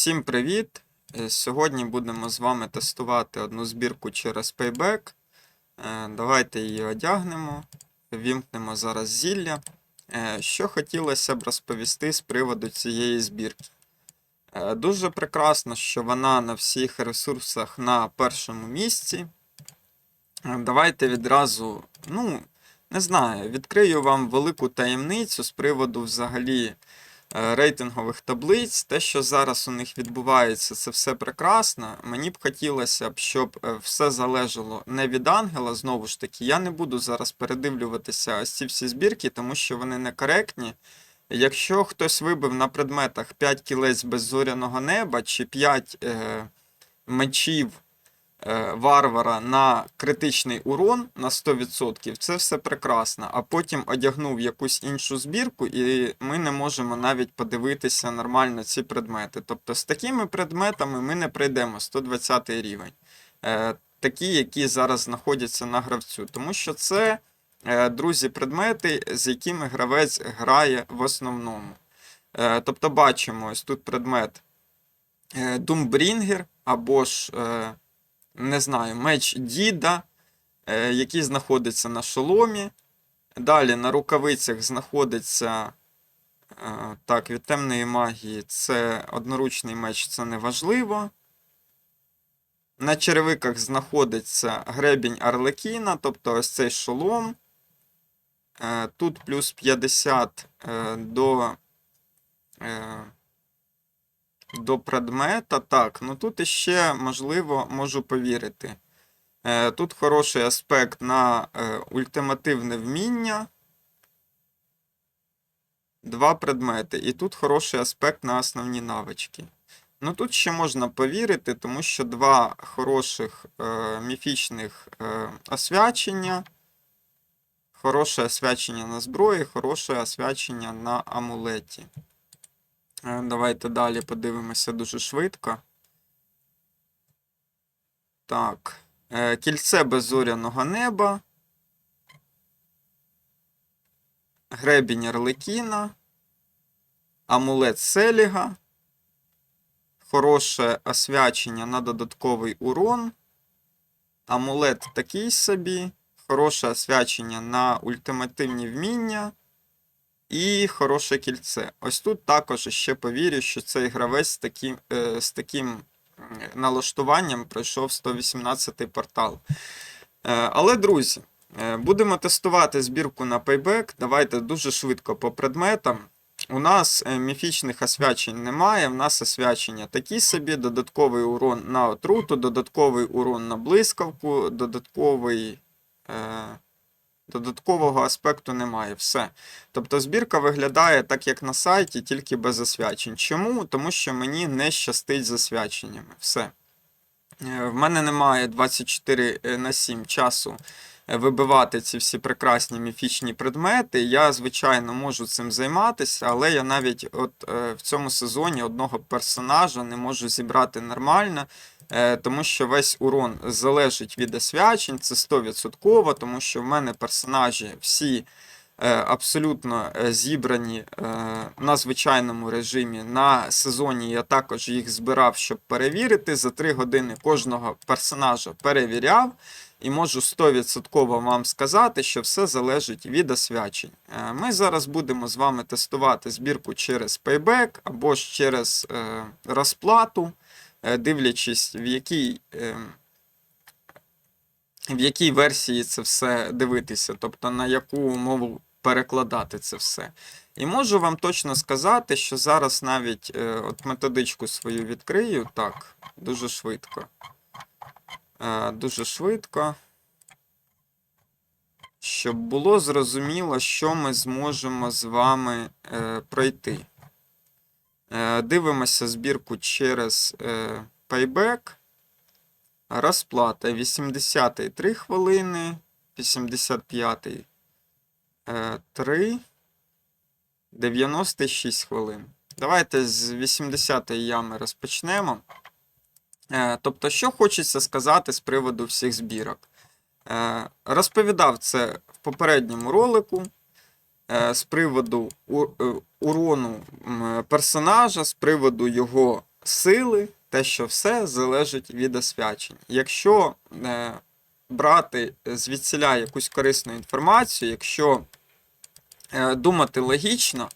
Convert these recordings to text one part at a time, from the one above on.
Всім привіт! Е, Сьогодні будемо з вами тестувати одну збірку через Payback. Е, Давайте її одягнемо, вімкнемо зараз зілля. Е, Що хотілося б розповісти з приводу цієї збірки. Дуже прекрасно, що вона на всіх ресурсах на першому місці. Давайте відразу, ну, не знаю, відкрию вам велику таємницю з приводу взагалі рейтингових таблиць. Те, що зараз у них відбувається, це все прекрасно. Мені б хотілося б, щоб е, все залежало не від ангела. Знову ж таки, я не буду зараз передивлюватися ось ці всі збірки, тому що вони некоректні. Якщо хтось вибив на предметах 5 кілець беззоряного неба чи 5 е, мечів е, варвара на критичний урон на 100%, це все прекрасно. А потім одягнув якусь іншу збірку, і ми не можемо навіть подивитися нормально ці предмети. Тобто з такими предметами ми не пройдемо 120 рівень. Е, такі, які зараз знаходяться на гравцю. Тому що це, е, друзі, предмети, з якими гравець грає в основному. Е, тобто бачимо ось тут предмет е, Думбрінгер або ж. Не знаю, меч Діда, е, який знаходиться на шоломі. Далі на рукавицях знаходиться е, так, від темної магії це одноручний меч, це не важливо. На черевиках знаходиться гребінь Арлекіна, тобто ось цей шолом. Е, Тут плюс 50 е, до. До предмета. Так, ну тут іще, можливо, можу повірити. Е, Тут хороший аспект на е, ультимативне вміння. Два предмети. І тут хороший аспект на основні навички. Ну тут ще можна повірити, тому що два хороших е, міфічних е, освячення. Хороше освячення на зброї, хороше освячення на амулеті. Е, Давайте далі подивимося дуже швидко. Так. Е, Кільце беззоряного неба. Гребінь Арлекіна. Амулет Селіга. Хороше освячення на додатковий урон. Амулет такий собі. Хороше освячення на ультимативні вміння. І хороше кільце. Ось тут також ще повірю, що цей гравець з таким, е, з таким налаштуванням пройшов 118-й портал. Е, але, друзі, е, будемо тестувати збірку на Payback. Давайте дуже швидко по предметам. У нас міфічних освячень немає. В нас освячення такі собі, додатковий урон на отруту, додатковий урон на блискавку, додатковий. Додаткового аспекту немає. Все. Тобто збірка виглядає так, як на сайті, тільки без освячень. Чому? Тому що мені не щастить з освяченнями. Все. Е, В мене немає 24 на 7 часу е, вибивати ці всі прекрасні міфічні предмети. Я, звичайно, можу цим займатися, але я навіть от е, в цьому сезоні одного персонажа не можу зібрати нормально. Е, Тому що весь урон залежить від освячень, це 100%, тому що в мене персонажі всі е, абсолютно е, зібрані на звичайному режимі. На сезоні я також їх збирав, щоб перевірити. За 3 години кожного персонажа перевіряв. І можу 100% вам сказати, що все залежить від освячень. Ми зараз будемо з вами тестувати збірку через Payback або ж через розплату дивлячись, в якій, е, в якій версії це все дивитися, тобто на яку мову перекладати це все. І можу вам точно сказати, що зараз навіть е, от методичку свою відкрию так, дуже швидко. Е, Дуже швидко. Щоб було зрозуміло, що ми зможемо з вами е, пройти. Е, Дивимося збірку через е, Payback. Розплата 80 3 хвилини, 85 е, 3, 96 хвилин. Давайте з 80-ї ями розпочнемо. Е, Тобто, що хочеться сказати з приводу всіх збірок. Розповідав це в попередньому ролику з приводу е, урону персонажа, з приводу його сили, те, що все залежить від освячень. Якщо е, брати звідсіля якусь корисну інформацію, якщо е, думати логічно,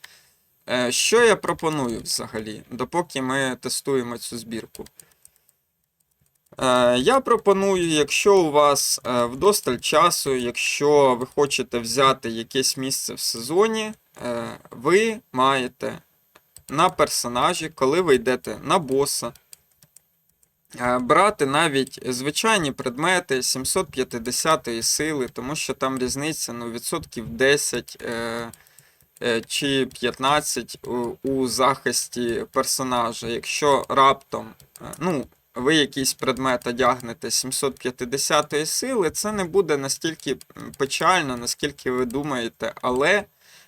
е, що я пропоную взагалі, допоки ми тестуємо цю збірку? Е, Я пропоную, якщо у вас е, вдосталь часу, якщо ви хочете взяти якесь місце в сезоні, е, ви маєте на персонажі, коли ви йдете на боса, брати навіть звичайні предмети 750 сили, тому що там різниця ну, відсотків 10 е, е, чи 15 у, захисті персонажа. Якщо раптом, ну, ви якийсь предмет одягнете 750 сили, це не буде настільки печально, наскільки ви думаєте, але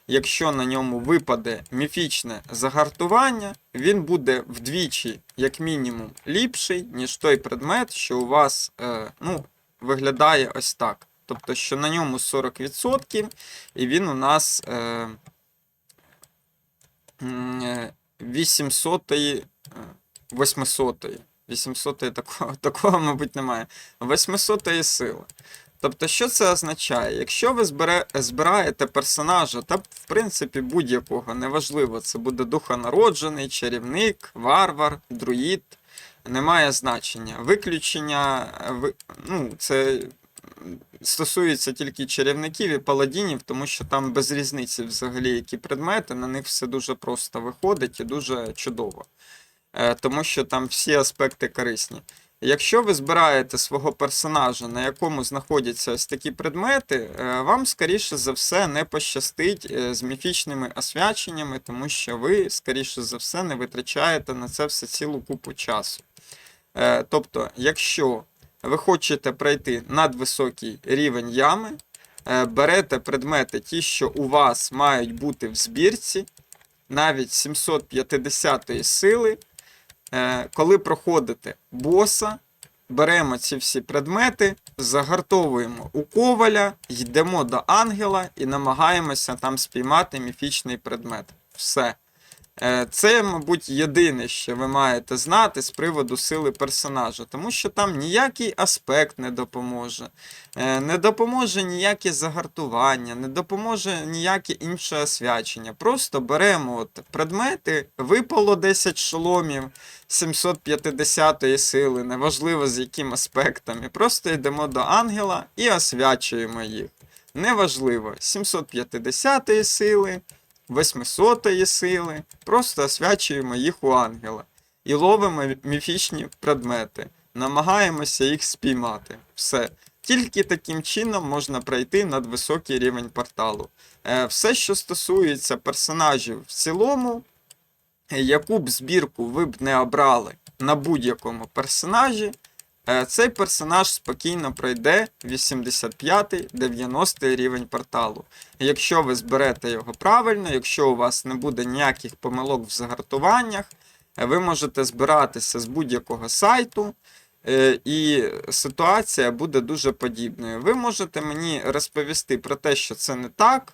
якщо на ньому випаде міфічне загартування, він буде вдвічі, як мінімум, ліпший, ніж той предмет, що у вас е, ну, виглядає ось так. Тобто, що на ньому 40%, і він у нас е, м, е, 800 е, 800 800 такого, такого, мабуть, немає. 800 сили. Тобто, що це означає? Якщо ви збере, збираєте персонажа, та в принципі будь-якого, неважливо, це буде духонароджений, чарівник, варвар, друїд, немає значення. Виключення, е, ви- ну, це стосується тільки чарівників і паладінів, тому що там без різниці взагалі які предмети, на них все дуже просто виходить і дуже чудово. Е, Тому що там всі аспекти корисні. Якщо ви збираєте свого персонажа, на якому знаходяться ось такі предмети, е, вам, скоріше за все, не пощастить е, з міфічними освяченнями, тому що ви, скоріше за все, не витрачаєте на це все цілу купу часу. Тобто, якщо ви хочете пройти надвисокий рівень ями, берете предмети, ті, що у вас мають бути в збірці, навіть 750 сили, коли проходите боса, беремо ці всі предмети, загартовуємо у коваля, йдемо до ангела і намагаємося там спіймати міфічний предмет. Все. Е, Це, мабуть, єдине, що ви маєте знати з приводу сили персонажа, тому що там ніякий аспект не допоможе, Е, не допоможе ніяке загартування, не допоможе ніяке інше освячення. Просто беремо от предмети, випало 10 шоломів 750 сили, неважливо з яким аспектом, і просто йдемо до ангела і освячуємо їх. Неважливо, 750 сили, 800 сили, просто освячуємо їх у ангела і ловимо міфічні предмети, намагаємося їх спіймати. Все. Тільки таким чином можна пройти надвисокий рівень порталу. Е, Все, що стосується персонажів в цілому, яку б збірку ви б не обрали на будь-якому персонажі, цей персонаж спокійно пройде 85-90 рівень порталу. Якщо ви зберете його правильно, якщо у вас не буде ніяких помилок в загартуваннях, е, ви можете збиратися з будь-якого сайту. Е, І ситуація буде дуже подібною. Ви можете мені розповісти про те, що це не так.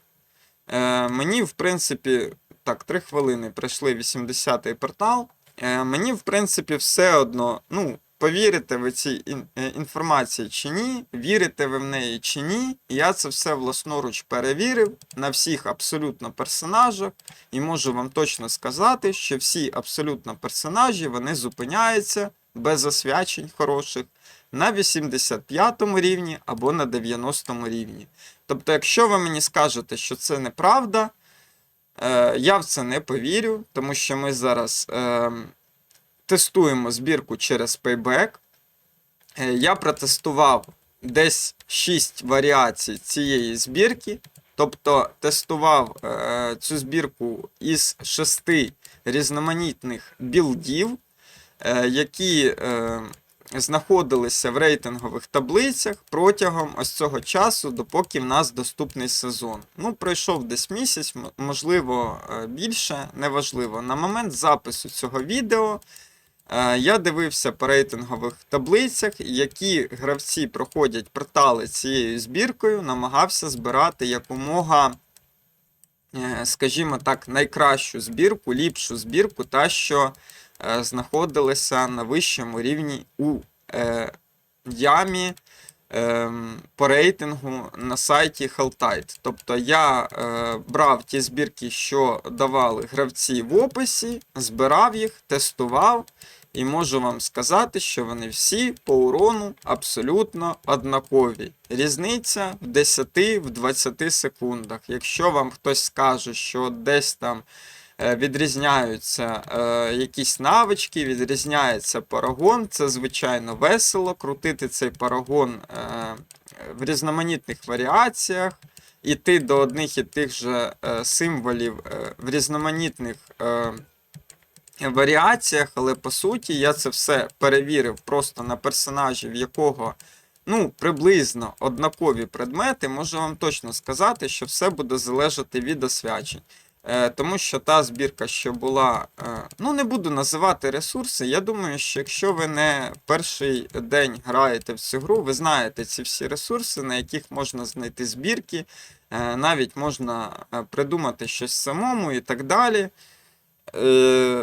Е, Мені, в принципі, так, 3 хвилини пройшли 80-й портал. Е, Мені, в принципі, все одно, ну, повірите ви цій е, інформації чи ні, вірите ви в неї чи ні. Я це все власноруч перевірив на всіх абсолютно персонажах, і можу вам точно сказати, що всі абсолютно персонажі вони зупиняються без освячень хороших на 85 рівні або на 90 рівні. Тобто, якщо ви мені скажете, що це неправда, е, я в це не повірю, тому що ми зараз е, тестуємо збірку через Payback. Е, я протестував десь 6 варіацій цієї збірки. Тобто тестував е, цю збірку із 6 різноманітних білдів, е, які е, знаходилися в рейтингових таблицях протягом ось цього часу, допоки в нас доступний сезон. Ну, пройшов десь місяць, можливо, е, більше, неважливо. На момент запису цього відео я дивився по рейтингових таблицях, які гравці проходять портали цією збіркою, намагався збирати якомога. е, Скажімо так, найкращу збірку, ліпшу збірку, та що знаходилася на вищому рівні у е, ямі по рейтингу на сайті Helltide. Тобто я е, брав ті збірки, що давали гравці в описі, збирав їх, тестував. І можу вам сказати, що вони всі по урону абсолютно однакові. Різниця в 10-20 секундах. Якщо вам хтось скаже, що десь там відрізняються е, якісь навички, відрізняється парагон, це звичайно весело. Крутити цей парагон е, в різноманітних варіаціях, іти до одних і тих же е, символів е, в різноманітних. Е, варіаціях, але по суті я це все перевірив просто на персонажі, в якого ну, приблизно однакові предмети. Можу вам точно сказати, що все буде залежати від освячень. Е, тому що та збірка, що була, е, ну не буду називати ресурси. Я думаю, що якщо ви не перший день граєте в цю гру, ви знаєте ці всі ресурси, на яких можна знайти збірки, е, навіть можна придумати щось самому і так далі.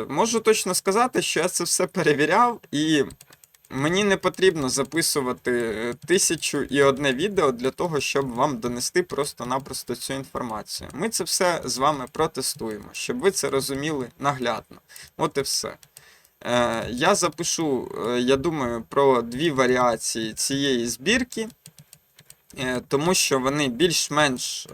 Можу точно сказати, що я це все перевіряв, і мені не потрібно записувати е, тисячу і одне відео для того, щоб вам донести просто-напросто цю інформацію. Ми це все з вами протестуємо, щоб ви це розуміли наглядно. От і все. Е, я запишу, е, я думаю, про дві варіації цієї збірки, тому що вони більш-менш.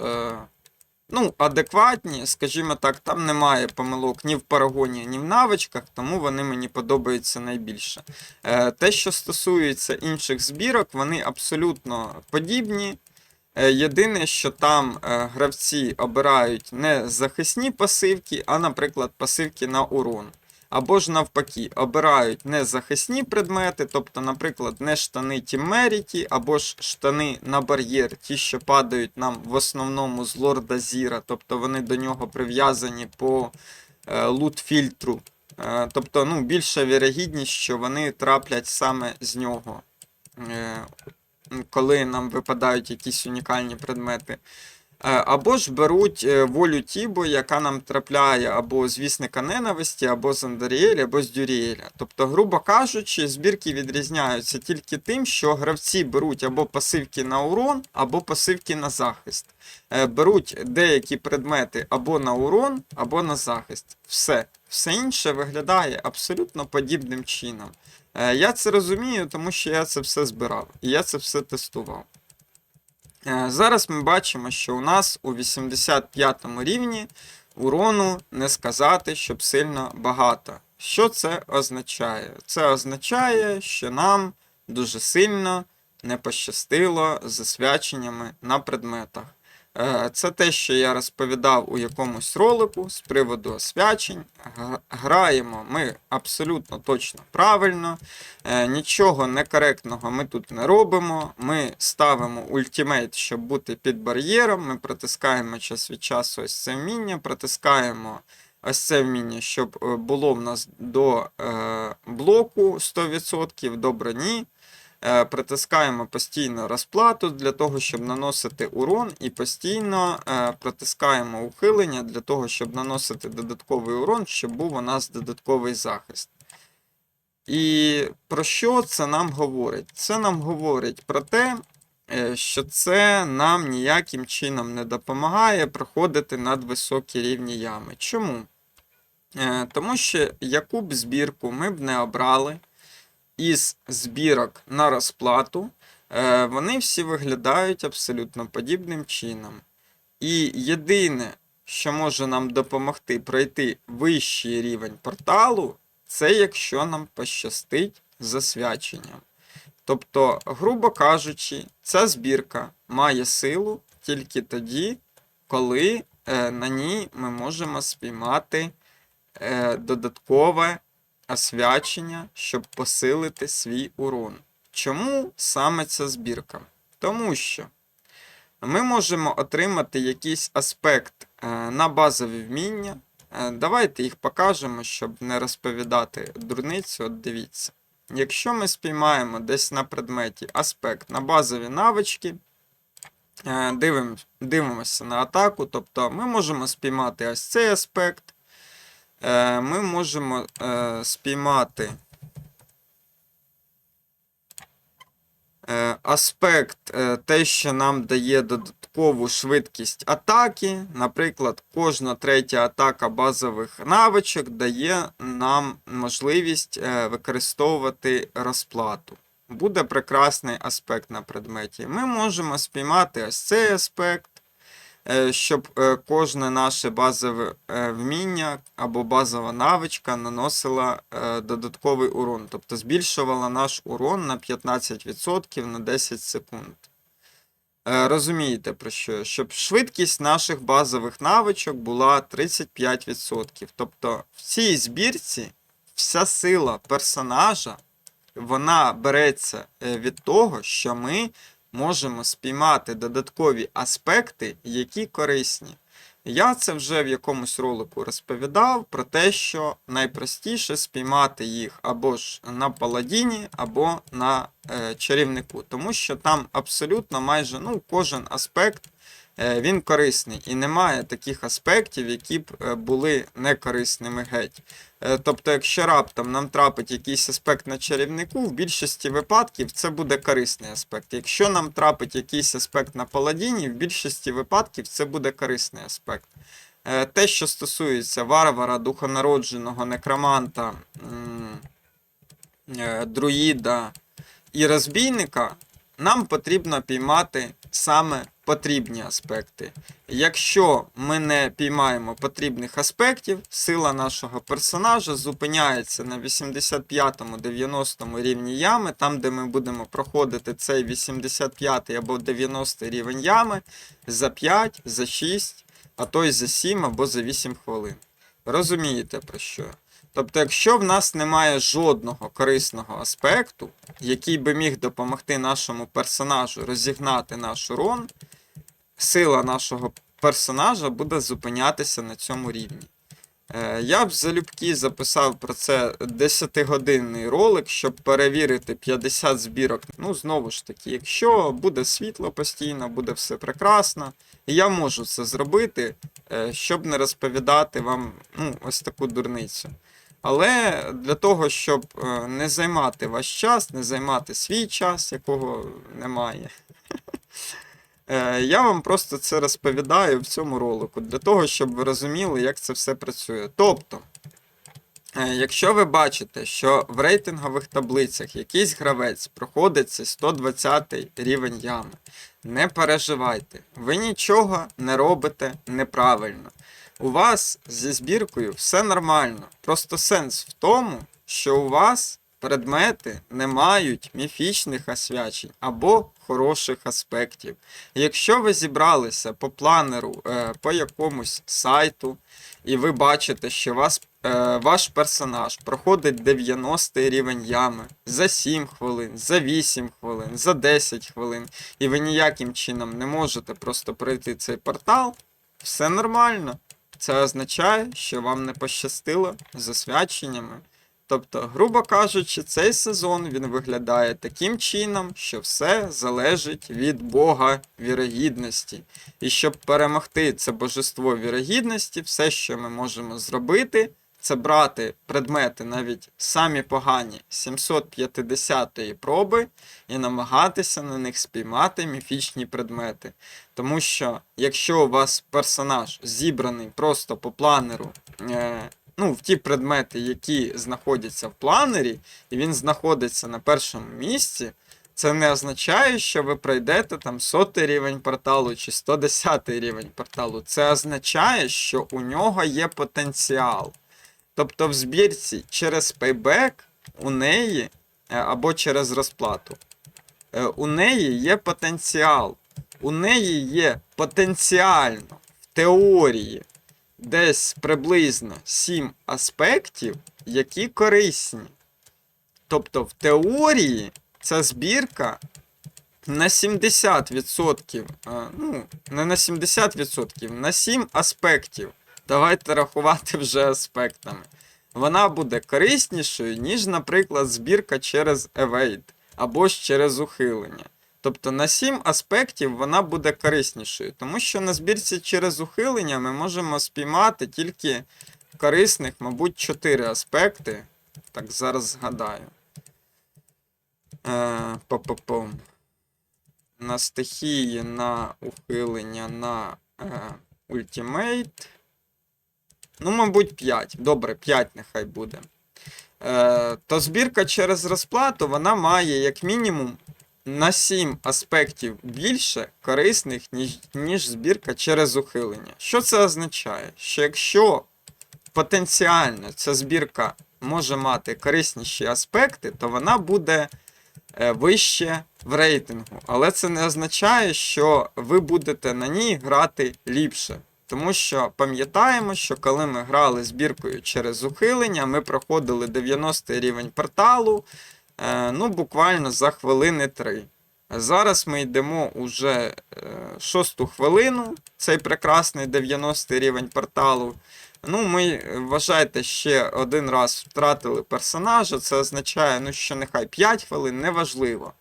Ну, адекватні, скажімо так, там немає помилок ні в парагоні, ні в навичках, тому вони мені подобаються найбільше. Е, Те, що стосується інших збірок, вони абсолютно подібні. Е, Єдине, що там е, гравці обирають не захисні пасивки, а, наприклад, пасивки на урон. Або ж навпаки, обирають не захисні предмети, тобто, наприклад, не штани Тіммеріті, або ж штани на бар'єр, ті, що падають нам в основному з лорда Зіра, тобто вони до нього прив'язані по е, лут-фільтру. Е, тобто, ну, більша вірогідність, що вони траплять саме з нього, е, коли нам випадають якісь унікальні предмети. Е, Або ж беруть е, волю Тібо, яка нам трапляє або з вісника ненависті, або з Андаріеля, або з Дюріеля. Тобто, грубо кажучи, збірки відрізняються тільки тим, що гравці беруть або пасивки на урон, або пасивки на захист. Е, Беруть деякі предмети або на урон, або на захист. Все. Все інше виглядає абсолютно подібним чином. Я це розумію, тому що я це все збирав і я це все тестував. Е, Зараз ми бачимо, що у нас у 85 рівні урону не сказати, щоб сильно багато. Що це означає? Це означає, що нам дуже сильно не пощастило засвяченнями на предметах. Е, Це те, що я розповідав у якомусь ролику з приводу освячень. Граємо ми абсолютно точно правильно. Е, Нічого некоректного ми тут не робимо. Ми ставимо ультимейт, щоб бути під бар'єром. Ми протискаємо час від часу ось це вміння, протискаємо ось це вміння, щоб е, було в нас до блоку 100%, до броні. Е, Притискаємо постійно розплату для того, щоб наносити урон, і постійно е, протискаємо ухилення для того, щоб наносити додатковий урон, щоб був у нас додатковий захист. І про що це нам говорить? Це нам говорить про те, е, що це нам ніяким чином не допомагає проходити надвисокі рівні ями. Чому? Тому що яку б збірку ми б не обрали із збірок на розплату, е, вони всі виглядають абсолютно подібним чином. І єдине, що може нам допомогти пройти вищий рівень порталу, це якщо нам пощастить засвяченням. Тобто, грубо кажучи, ця збірка має силу тільки тоді, коли е, на ній ми можемо спіймати е, додаткове освячення, щоб посилити свій урон. Чому саме ця збірка? Тому що ми можемо отримати якийсь аспект е, на базові вміння. Е, Давайте їх покажемо, щоб не розповідати дурницю. От дивіться. Якщо ми спіймаємо десь на предметі аспект на базові навички, е, дивимося на атаку, тобто ми можемо спіймати ось цей аспект. Е, ми можемо е, спіймати е, аспект, те, що нам дає додаткову швидкість атаки. Наприклад, кожна третя атака базових навичок дає нам можливість використовувати розплату. Буде прекрасний аспект на предметі. Ми можемо спіймати ось цей аспект, щоб е, кожне наше базове е, вміння або базова навичка наносила е, додатковий урон, тобто збільшувала наш урон на 15% на 10 секунд. Е, Розумієте про що? Щоб швидкість наших базових навичок була 35%. Тобто в цій збірці вся сила персонажа вона береться е, від того, що ми можемо спіймати додаткові аспекти, які корисні. Я це вже в якомусь ролику розповідав про те, що найпростіше спіймати їх або ж на паладіні, або на е, чарівнику, тому що там абсолютно майже ну, кожен аспект він корисний, і немає таких аспектів, які б е, були некорисними геть. Е, Тобто, якщо раптом нам трапить якийсь аспект на чарівнику, в більшості випадків це буде корисний аспект. Якщо нам трапить якийсь аспект на паладіні, в більшості випадків це буде корисний аспект. Е, Те, що стосується варвара, духонародженого, некроманта, е, друїда і розбійника, нам потрібно піймати саме потрібні аспекти. Якщо ми не піймаємо потрібних аспектів, сила нашого персонажа зупиняється на 85-90 рівні ями, там, де ми будемо проходити цей 85 або 90 рівень ями за 5, за 6, а то й за 7 або за 8 хвилин. Розумієте про що? Тобто, якщо в нас немає жодного корисного аспекту, який би міг допомогти нашому персонажу розігнати наш урон, сила нашого персонажа буде зупинятися на цьому рівні. Е, Я б залюбки записав про це 10-годинний ролик, щоб перевірити 50 збірок. Ну, знову ж таки, якщо буде світло постійно, буде все прекрасно. І я можу це зробити, е, щоб не розповідати вам ну, ось таку дурницю. Але для того, щоб е, не займати ваш час, не займати свій час, якого немає. Е, Я вам просто це розповідаю в цьому ролику, для того, щоб ви розуміли, як це все працює. Тобто, е, якщо ви бачите, що в рейтингових таблицях якийсь гравець проходить цей 120 рівень ями, не переживайте, ви нічого не робите неправильно. У вас зі збіркою все нормально. Просто сенс в тому, що у вас предмети не мають міфічних освячень або хороших аспектів. Якщо ви зібралися по планеру е, по якомусь сайту, і ви бачите, що вас, е, ваш персонаж проходить 90 рівень ями за 7 хвилин, за 8 хвилин, за 10 хвилин, і ви ніяким чином не можете просто пройти цей портал, все нормально. Це означає, що вам не пощастило з освяченнями. Тобто, грубо кажучи, цей сезон він виглядає таким чином, що все залежить від Бога вірогідності. І щоб перемогти це божество вірогідності, все, що ми можемо зробити, це брати предмети навіть самі погані 750-ї проби і намагатися на них спіймати міфічні предмети. Тому що якщо у вас персонаж зібраний просто по планеру, е, ну, в ті предмети, які знаходяться в планері, і він знаходиться на першому місці, це не означає, що ви пройдете там сотий рівень порталу чи 110 рівень порталу. Це означає, що у нього є потенціал. Тобто в збірці через пейбек у неї е, або через розплату. е, У неї є потенціал. У неї є потенціально в теорії десь приблизно 7 аспектів, які корисні. Тобто, в теорії ця збірка на 70%, е, ну, не на 70%, на 7 аспектів. Давайте рахувати вже аспектами. Вона буде кориснішою, ніж, наприклад, збірка через Evade або ж через ухилення. Тобто на 7 аспектів вона буде кориснішою, тому що на збірці через ухилення ми можемо спіймати тільки корисних, мабуть, 4 аспекти. Так, зараз згадаю. Е. На стихії, на ухилення, на е, ультимейт. Ну, мабуть, 5. Добре, 5 нехай буде. Е, то збірка через розплату вона має як мінімум на 7 аспектів більше корисних, ніж, ніж збірка через ухилення. Що це означає? Що якщо потенціально ця збірка може мати корисніші аспекти, то вона буде е, вище в рейтингу. Але це не означає, що ви будете на ній грати ліпше. Тому що пам'ятаємо, що коли ми грали збіркою через ухилення, ми проходили 90 рівень порталу ну, буквально за хвилини 3. Зараз ми йдемо уже е, шосту хвилину, цей прекрасний 90 рівень порталу. Ну, ми, е, вважайте, ще один раз втратили персонажа. Це означає, ну, що нехай 5 хвилин, неважливо.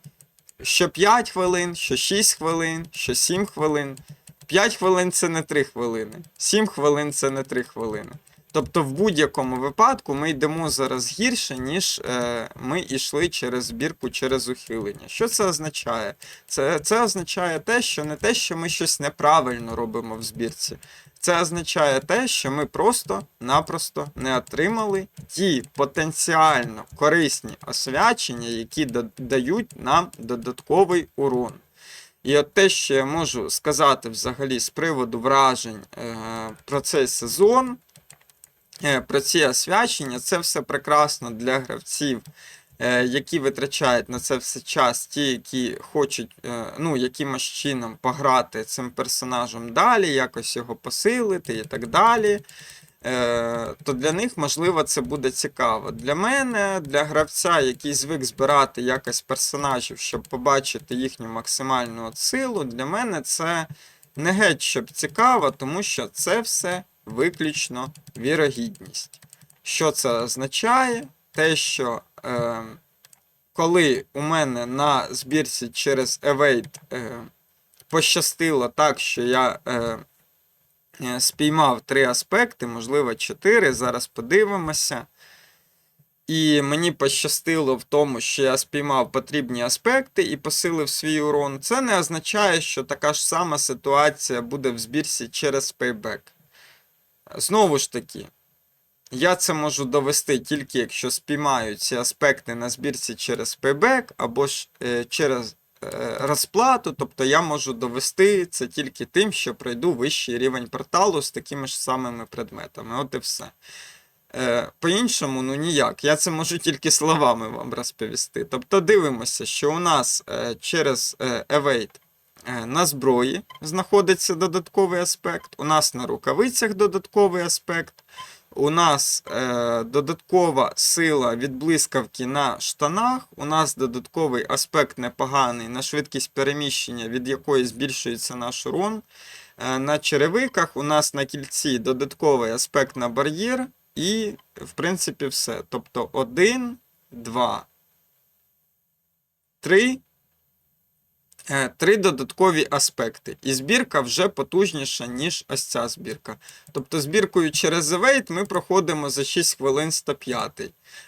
Що 5 хвилин, що 6 хвилин, що 7 хвилин. 5 хвилин це не 3 хвилини. 7 хвилин це не 3 хвилини. Тобто, в будь-якому випадку ми йдемо зараз гірше, ніж е, ми йшли через збірку через ухилення. Що це означає? Це, це означає те, що не те, що ми щось неправильно робимо в збірці. Це означає те, що ми просто-напросто не отримали ті потенціально корисні освячення, які дають нам додатковий урон. І от те, що я можу сказати взагалі з приводу вражень е, про цей сезон, про ці освячення, це все прекрасно для гравців, е, які витрачають на це все час, ті, які хочуть е, ну, якимось чином пограти цим персонажем далі, якось його посилити і так далі. Е, то для них, можливо, це буде цікаво. Для мене, для гравця, який звик збирати якось персонажів, щоб побачити їхню максимальну силу, для мене це не геть щоб цікаво, тому що це все виключно вірогідність. Що це означає? Те, що е, коли у мене на збірці через Evade е, пощастило так, що я. Е, е, спіймав три аспекти, можливо, чотири. Зараз подивимося. І мені пощастило в тому, що я спіймав потрібні аспекти і посилив свій урон. Це не означає, що така ж сама ситуація буде в збірці через пейбек. Знову ж таки, я це можу довести тільки якщо спіймаю ці аспекти на збірці через пейбек або ж е, через е, розплату. Тобто я можу довести це тільки тим, що пройду вищий рівень порталу з такими ж самими предметами. От і все. Е, По-іншому, ну ніяк. Я це можу тільки словами вам розповісти. Тобто дивимося, що у нас через Evade на зброї знаходиться додатковий аспект, у нас на рукавицях додатковий аспект, у нас е, додаткова сила від блискавки на штанах, у нас додатковий аспект непоганий на швидкість переміщення, від якої збільшується наш урон. Е, на черевиках у нас на кільці додатковий аспект на бар'єр. І, в принципі, все. Тобто 1, 2, 3. Е, Три додаткові аспекти. І збірка вже потужніша, ніж ось ця збірка. Тобто збіркою через Evade ми проходимо за 6 хвилин 105.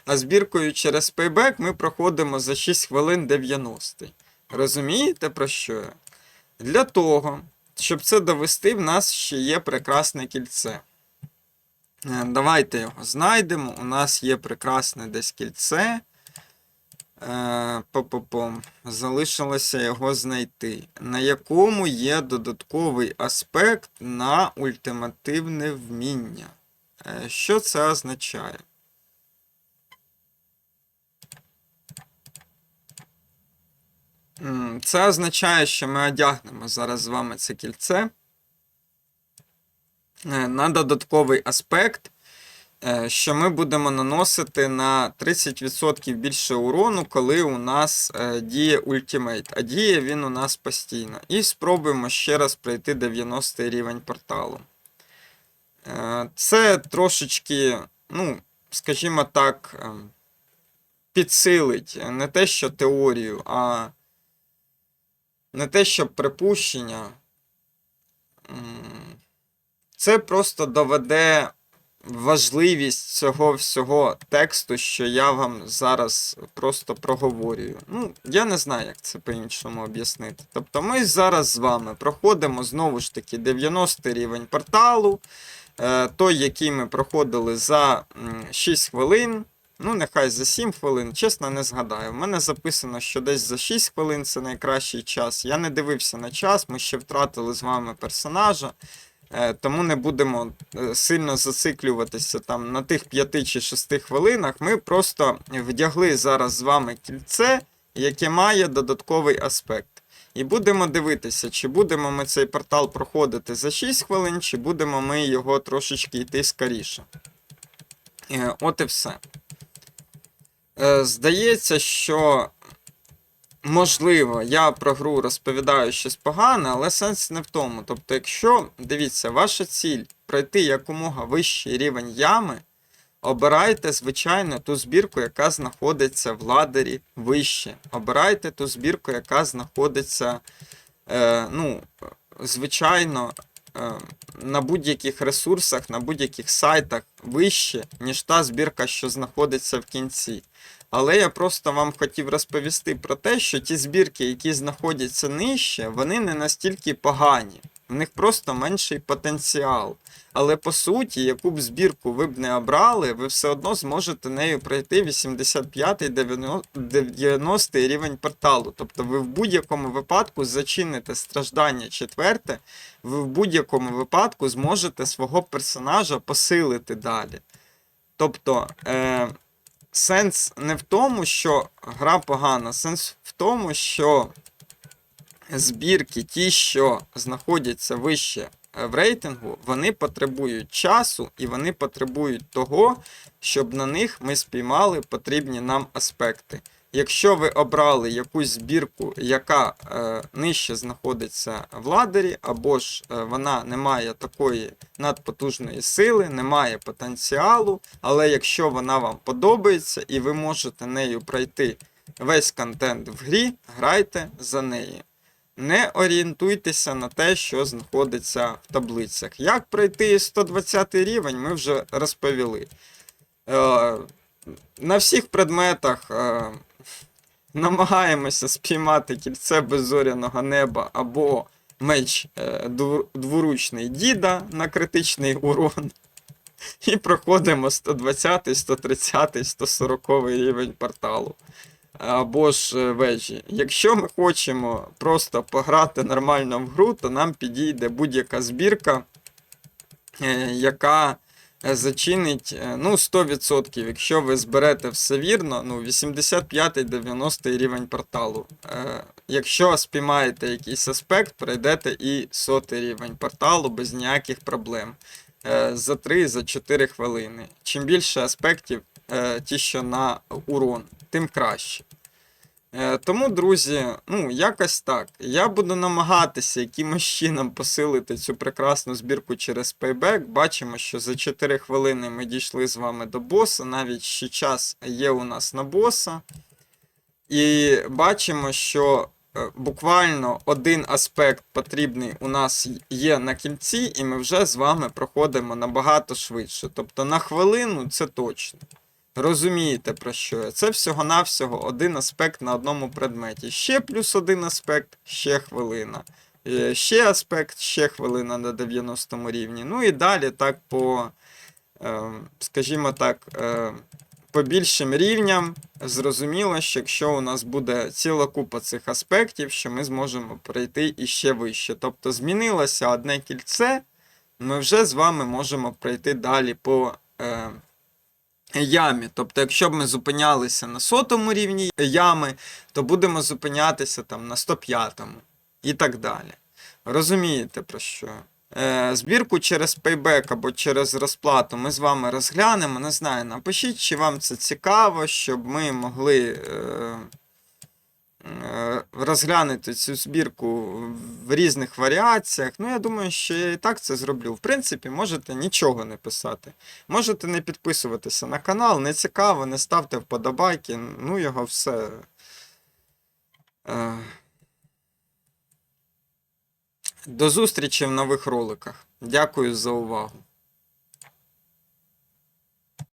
А збіркою через Payback ми проходимо за 6 хвилин 90. Розумієте, про що я? Для того, щоб це довести, в нас ще є прекрасне кільце. Е, Давайте його знайдемо. У нас є прекрасне десь кільце. Е, По-по-пом. Залишилося його знайти. На якому є додатковий аспект на ультимативне вміння. Е, Що це означає? Це означає, що ми одягнемо зараз з вами це кільце е, на додатковий аспект, що ми будемо наносити на 30% більше урону, коли у нас е, діє ультимейт. А діє він у нас постійно. І спробуємо ще раз пройти 90 рівень порталу. Е, Це трошечки, ну, скажімо так, е, підсилить не те, що теорію, а не те, що припущення. Це просто доведе важливість цього всього тексту, що я вам зараз просто проговорюю. Ну, я не знаю, як це по-іншому об'яснити. Тобто, ми зараз з вами проходимо знову ж таки 90 рівень порталу, е, той, який ми проходили за 6 хвилин. Ну, нехай за 7 хвилин, чесно, не згадаю. У мене записано, що десь за 6 хвилин це найкращий час. Я не дивився на час, ми ще втратили з вами персонажа. Е, Тому не будемо е, сильно зациклюватися там на тих 5 чи 6 хвилинах. Ми просто вдягли зараз з вами кільце, яке має додатковий аспект. І будемо дивитися, чи будемо ми цей портал проходити за 6 хвилин, чи будемо ми його трошечки йти скоріше. Е, От і все. Здається, що можливо, я про гру розповідаю щось погане, але сенс не в тому. Тобто, якщо, дивіться, ваша ціль пройти якомога вищий рівень ями, обирайте, звичайно, ту збірку, яка знаходиться в ладері вище. Обирайте ту збірку, яка знаходиться, е, ну, звичайно, на будь-яких ресурсах, на будь-яких сайтах вище, ніж та збірка, що знаходиться в кінці. Але я просто вам хотів розповісти про те, що ті збірки, які знаходяться нижче, вони не настільки погані. В них просто менший потенціал. Але по суті, яку б збірку ви б не обрали, ви все одно зможете нею пройти 85-90 рівень порталу. Тобто ви в будь-якому випадку зачините страждання четверте, ви в будь-якому випадку зможете свого персонажа посилити далі. Тобто. Е- сенс не в тому, що гра погана, сенс в тому, що збірки, ті, що знаходяться вище е, в рейтингу, вони потребують часу і вони потребують того, щоб на них ми спіймали потрібні нам аспекти. Якщо ви обрали якусь збірку, яка е, нижче знаходиться в ладері, або ж е, вона не має такої надпотужної сили, не має потенціалу, але якщо вона вам подобається і ви можете нею пройти весь контент в грі, грайте за неї. Не орієнтуйтеся на те, що знаходиться в таблицях. Як пройти 120 рівень, ми вже розповіли. Е, на всіх предметах е, намагаємося спіймати кільце беззоряного неба або меч е, дворучний діда на критичний урон. І проходимо 120, 130, 140 рівень порталу. Або ж е, вежі. Якщо ми хочемо просто пограти нормально в гру, то нам підійде будь-яка збірка, е, яка е, зачинить ну, 100%, якщо ви зберете все вірно, ну, 85-90 рівень порталу. Якщо спіймаєте якийсь аспект, пройдете і сотий рівень порталу без ніяких проблем. За 3-4 хвилини. Чим більше аспектів, ті, що на урон, тим краще. Е, Тому, друзі, ну, якось так. Я буду намагатися якимось чином посилити цю прекрасну збірку через Payback. Бачимо, що за 4 хвилини ми дійшли з вами до боса, навіть ще час є у нас на боса. І бачимо, що е, буквально один аспект потрібний у нас є на кінці, і ми вже з вами проходимо набагато швидше. Тобто на хвилину це точно. Розумієте про що я? Це всього-навсього один аспект на одному предметі. Ще плюс один аспект, ще хвилина. Е, Ще аспект, ще хвилина на 90 рівні. Ну і далі так по, е, скажімо так, е, по більшим рівням. Зрозуміло, що якщо у нас буде ціла купа цих аспектів, що ми зможемо пройти іще вище. Тобто змінилося одне кільце, ми вже з вами можемо пройти далі по. Е, ямі. Тобто, якщо б ми зупинялися на сотому рівні ями, то будемо зупинятися там на 105-му і так далі. Розумієте про що? Е, збірку через пейбек або через розплату ми з вами розглянемо. Не знаю, напишіть, чи вам це цікаво, щоб ми могли. Е, Розглянути цю збірку в різних варіаціях. Ну, я думаю, що я і так це зроблю. В принципі, можете нічого не писати. Можете не підписуватися на канал, не цікаво, не ставте вподобайки, ну його все. Е, До зустрічі в нових роликах. Дякую за увагу.